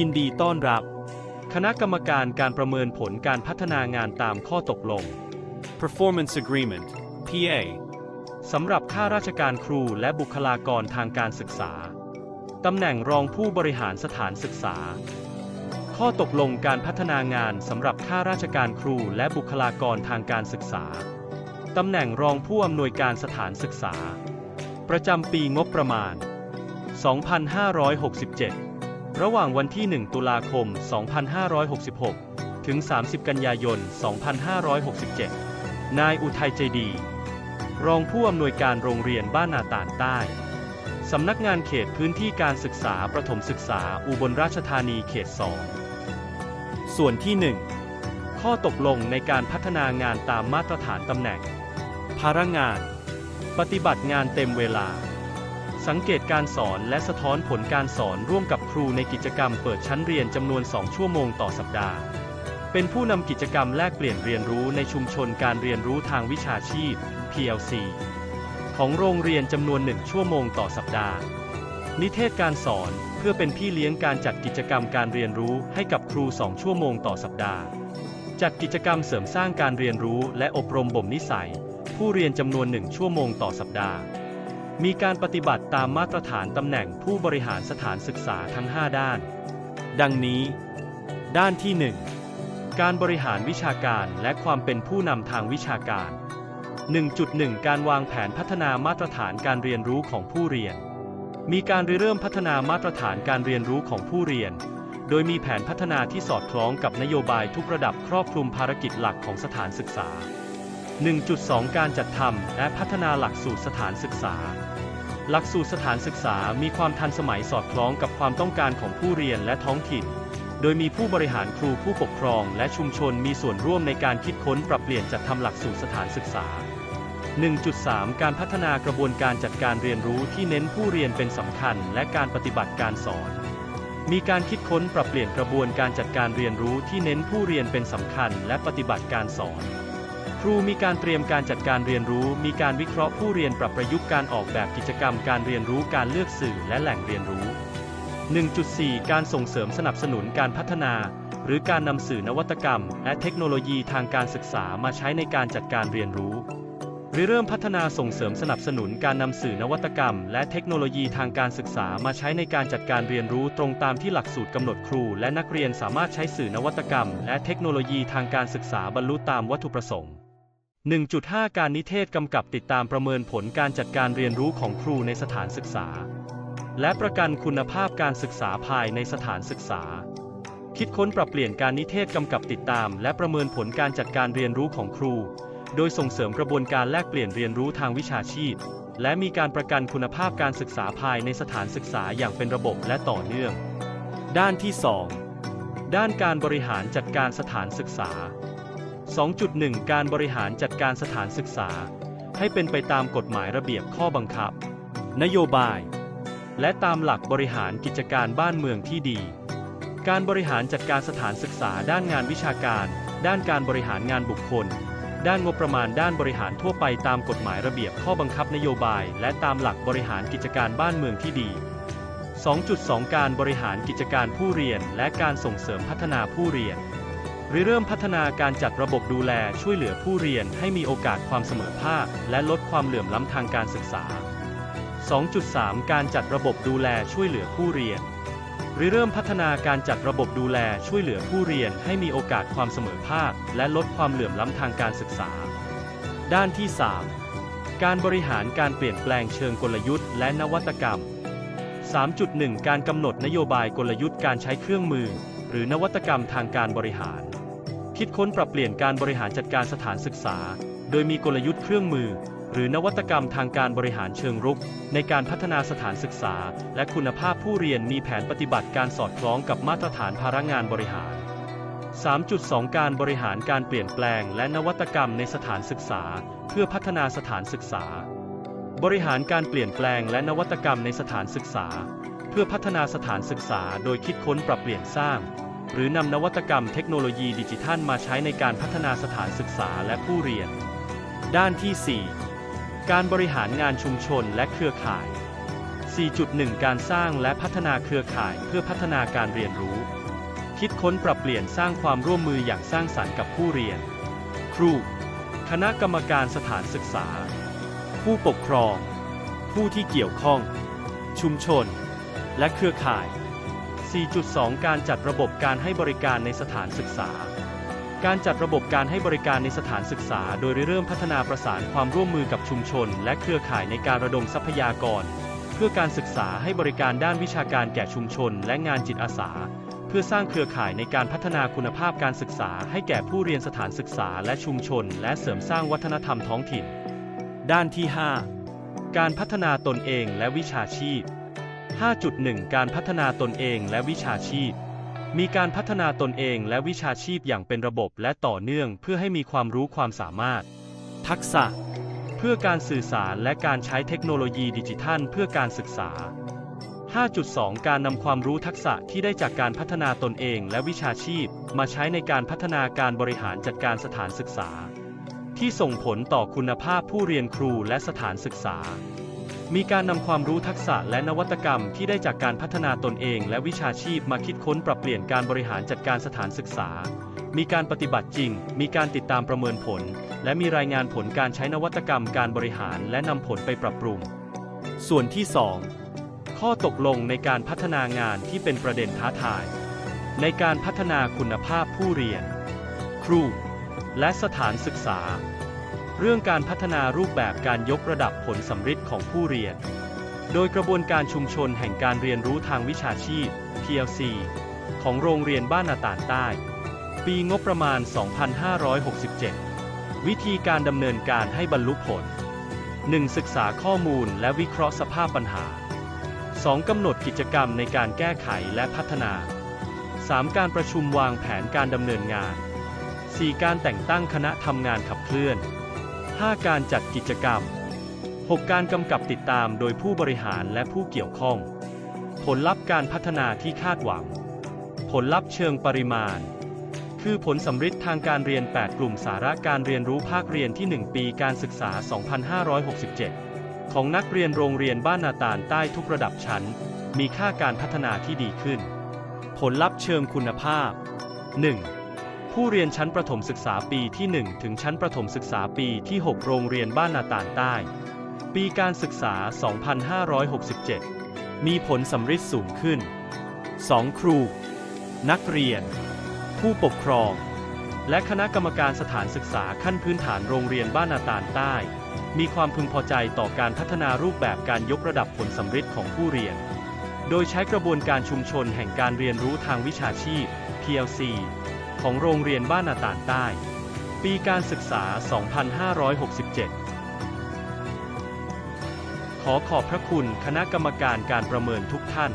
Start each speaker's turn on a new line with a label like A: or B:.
A: ยินดีต้อนรับ คณะกรรมการการประเมินผลการพัฒนางานตามข้อตกลง
B: Performance Agreement, PA.
A: สำหรับข้าราชการครูและบุคลากรทางการศึกษา ตำแหน่งรองผู้บริหารสถานศึกษา ข้อตกลงการพัฒนางานสำหรับข้าราชการครูและบุคลากรทางการศึกษา ตำแหน่งรองผู้อำนวยการสถานศึกษา ประจำปีงบประมาณ 2567 ระหว่างวันที่ 1 ตุลาคม 2566 ถึง 30 กันยายน 2567 นายอุทัยใจดี รองผู้อำนวยการโรงเรียนบ้านนาตาลใต้ สำนักงานเขตพื้นที่การศึกษาประถมศึกษาอุบลราชธานีเขต 2 ส่วนที่ 1 ข้อตกลงในการพัฒนางานตามมาตรฐานตำแหน่ง ภารงาน ปฏิบัติงานเต็มเวลา สังเกตการสอนและสะท้อนผลการสอนร่วมกับครูในกิจกรรมเปิดชั้นเรียนจำนวน 2 ชั่วโมงต่อสัปดาห์ เป็นผู้นำกิจกรรมแลกเปลี่ยนเรียนรู้ในชุมชนการเรียนรู้ทางวิชาชีพ PLC ของโรงเรียนจำนวน 1 ชั่วโมงต่อสัปดาห์ นิเทศการสอนเพื่อเป็นพี่เลี้ยงการจัดกิจกรรมการเรียนรู้ให้กับครู 2 ชั่วโมงต่อสัปดาห์ จัดกิจกรรมเสริมสร้างการเรียนรู้และอบรมบ่มนิสัย ผู้เรียนจำนวน 1 ชั่วโมงต่อสัปดาห์ มีการปฏิบัติตามมาตรฐานตำแหน่งผู้บริหารสถานศึกษาทั้ง 5 ด้าน ดังนี้ ด้านที่ 1 การบริหารวิชาการและความเป็นผู้นำทางวิชาการ 1.1 การวางแผนพัฒนามาตรฐานการเรียนรู้ของผู้เรียน มีการริเริ่มพัฒนามาตรฐานการเรียนรู้ของผู้เรียน โดยมีแผนพัฒนาที่สอดคล้องกับนโยบายทุกระดับครอบคลุมภารกิจหลักของสถานศึกษา 1.2 การจัดทำและพัฒนาหลักสูตรสถานศึกษา หลักสูตรสถานศึกษามีความทันสมัยสอดคล้องกับความต้องการของผู้เรียนและท้องถิ่น โดยมีผู้บริหารครูผู้ปกครองและชุมชนมีส่วนร่วมในการคิดค้นปรับเปลี่ยนจัดทำหลักสูตรสถานศึกษา 1.3 การพัฒนากระบวนการจัดการเรียนรู้ที่เน้นผู้เรียนเป็นสำคัญและการปฏิบัติการสอน มีการคิดค้นปรับเปลี่ยนกระบวนการจัดการเรียนรู้ที่เน้นผู้เรียนเป็นสำคัญและปฏิบัติการสอน รูมีการเตรียมการจัดการเรียนรู้ มีการวิเคราะห์ผู้เรียนปรับประยุกต์การออกแบบกิจกรรมการเรียนรู้การเลือกสื่อและแหล่งเรียนรู้ 1.4 การส่งเสริมสนับสนุนการพัฒนา หรือการนำสื่อนวัตกรรม และเทคโนโลยีทางการศึกษามาใช้ในการจัดการเรียนรู้ริเริ่มพัฒนาส่งเสริมสนับสนุนการนำสื่อนวัตกรรม และเทคโนโลยีทางการศึกษามาใช้ในการจัดการเรียนรู้ตรงตามที่หลักสูตรกำหนดครู และนักเรียนสามารถใช้สื่อนวัตกรรม และเทคโนโลยีทางการศึกษาบรรลุตามวัตถุประสงค์ 1.5 การนิเทศกำกับติดตามประเมินผลการจัดการเรียนรู้ของครูในสถานศึกษา และประกันคุณภาพการศึกษาภายในสถานศึกษา คิดค้นปรับเปลี่ยนการนิเทศกำกับติดตาม และประเมินผลการจัดการเรียนรู้ของครู โดยส่งเสริมกระบวนการแลกเปลี่ยนเรียนรู้ทางวิชาชีพ และมีการประกันคุณภาพการศึกษาภายในสถานศึกษาอย่างเป็นระบบและต่อเนื่อง ด้านที่ 2 ด้านการบริหารจัดการสถานศึกษา 2.1 การบริหารจัดการสถานศึกษา ให้เป็นไปตามกฎหมายระเบียบข้อบังคับ นโยบาย และตามหลักบริหารกิจการบ้านเมืองที่ดี การบริหารจัดการสถานศึกษาด้านงานวิชาการ ด้านการบริหารงานบุคคล ด้านงบประมาณด้านบริหารทั่วไปตามกฎหมายระเบียบข้อบังคับนโยบาย และตามหลักบริหารกิจการบ้านเมืองที่ดี 2.2 การบริหารกิจการผู้เรียน และการส่งเสริมพัฒนาผู้เรียน ริเริ่มพัฒนาการจัดระบบดูแลช่วยเหลือผู้เรียนให้มีโอกาสความเสมอภาค และลดความเหลื่อมล้ำทางการศึกษา 2.3 การจัดระบบดูแลช่วยเหลือผู้เรียนริเริ่มพัฒนาการจัดระบบดูแลช่วยเหลือผู้เรียนให้มีโอกาสความเสมอภาค และลดความเหลื่อมล้ำทางการศึกษา ด้านที่ 3 การบริหารการเปลี่ยนแปลงเชิงกลยุทธ์และนวัตกรรม 3.1 การกำหนดนโยบายกลยุทธ์การใช้เครื่องมือ หรือนวัตกรรมทางการบริหาร คิดค้นปรับเปลี่ยนการบริหารจัดการสถานศึกษา โดยมีกลยุทธ์เครื่องมือ หรือนวัตกรรมทางการบริหารเชิงรุก ในการพัฒนาสถานศึกษา และคุณภาพผู้เรียนมีแผนปฏิบัติการสอดคล้องกับมาตรฐานพารงานบริหาร 3.2 การบริหารการเปลี่ยนแปลง และนวัตกรรมในสถานศึกษา เพื่อพัฒนาสถานศึกษา บริหารการเปลี่ยนแปลงและนวัตกรรมในสถานศึกษา เพื่อพัฒนาสถานศึกษา โดยคิดค้นปรับเปลี่ยนสร้าง หรือนำนวัตกรรมเทคโนโลยีดิจิทัลมาใช้ในการพัฒนาสถานศึกษาและผู้เรียน ด้านที่ 4 การบริหารงานชุมชนและเครือข่าย 4.1 การสร้างและพัฒนาเครือข่ายเพื่อพัฒนาการเรียนรู้ คิดค้นปรับเปลี่ยนสร้างความร่วมมืออย่างสร้างสรรค์กับผู้เรียน ครู คณะกรรมการสถานศึกษา ผู้ปกครอง ผู้ที่เกี่ยวข้อง ชุมชน และเครือข่าย 4.2 การจัดระบบการให้บริการในสถานศึกษา การจัดระบบการให้บริการในสถานศึกษา โดยเริ่มพัฒนาประสานความร่วมมือกับชุมชน และเครือข่ายในการระดมทรัพยากร เพื่อการศึกษาให้บริการด้านวิชาการแก่ชุมชน และงานจิตอาสา เพื่อสร้างเครือข่ายในการพัฒนาคุณภาพการศึกษา ให้แก่ผู้เรียนสถานศึกษาและชุมชน และเสริมสร้างวัฒนธรรมท้องถิ่น ด้านที่ 5 การพัฒนาตนเองและวิชาชีพ 5.1 การพัฒนาตนเองและวิชาชีพ มีการพัฒนาตนเองและวิชาชีพอย่างเป็นระบบและต่อเนื่องเพื่อให้มีความรู้ความสามารถ ทักษะ เพื่อการสื่อสารและการใช้เทคโนโลยีดิจิทัลเพื่อการศึกษา 5.2 การนำความรู้ทักษะที่ได้จากการพัฒนาตนเองและวิชาชีพ มาใช้ในการพัฒนาการบริหารจัดการสถานศึกษา ที่ส่งผลต่อคุณภาพผู้เรียนครูและสถานศึกษา มีการนำความรู้ทักษะและนวัตกรรมที่ได้จากการพัฒนาตนเอง และวิชาชีพมาคิดค้นปรับเปลี่ยนการบริหารจัดการสถานศึกษา มีการปฏิบัติจริง มีการติดตามประเมินผล และมีรายงานผลการใช้นวัตกรรมการบริหารและนำผลไปปรับปรุง ส่วนที่ 2 ข้อตกลงในการพัฒนางานที่เป็นประเด็นท้าทาย ในการพัฒนาคุณภาพผู้เรียน ครู และสถานศึกษา เรื่องการพัฒนารูปแบบการยกระดับผลสำฤทธิ์ของผู้เรียน โดยกระบวนการชุมชนแห่งการเรียนรู้ทางวิชาชีพ PLC ของโรงเรียนบ้านนาตาลใต้ ปีงบประมาณ 2567 วิธีการดำเนินการให้บรรลุผล 1. ศึกษาข้อมูลและวิเคราะห์สภาพปัญหา 2. กำหนดกิจกรรมในการแก้ไขและพัฒนา 3. การประชุมวางแผนการดำเนินงาน 4. การแต่งตั้งคณะทำงานขับเคลื่อน 5. การจัดกิจกรรม 6. การกำกับติดตามโดยผู้บริหารและผู้เกี่ยวข้อง ผลลัพธ์การพัฒนาที่คาดหวัง ผลลัพธ์เชิงปริมาณ คือผลสำฤทธิ์ทางการเรียน 8 กลุ่มสาระการเรียนรู้ภาคเรียนที่ 1 ปีการศึกษา 2567 ของนักเรียนโรงเรียนบ้านนาตาลใต้ทุกระดับชั้น มีค่าการพัฒนาที่ดีขึ้น ผลลัพธ์เชิงคุณภาพ 1. ผู้เรียนชั้นประถมศึกษาปีที่ 1 ถึงชั้นประถมศึกษาปีที่ 6 โรงเรียนบ้านนาตาลใต้ ปีการศึกษา 2567 มีผลสำฤทธิ์สูงขึ้น 2. ครู นักเรียน ผู้ปกครอง และคณะกรรมการสถานศึกษาขั้นพื้นฐานโรงเรียนบ้านนาตาลใต้ มีความพึงพอใจต่อการพัฒนารูปแบบการยกระดับผลสำฤทธิ์ของผู้เรียน โดยใช้กระบวนการชุมชนแห่งการเรียนรู้ทางวิชาชีพ PLC ของโรงเรียนบ้านนาตาลใต้ ปีการศึกษา 2567 ขอขอบพระคุณคณะกรรมการการประเมินทุกท่าน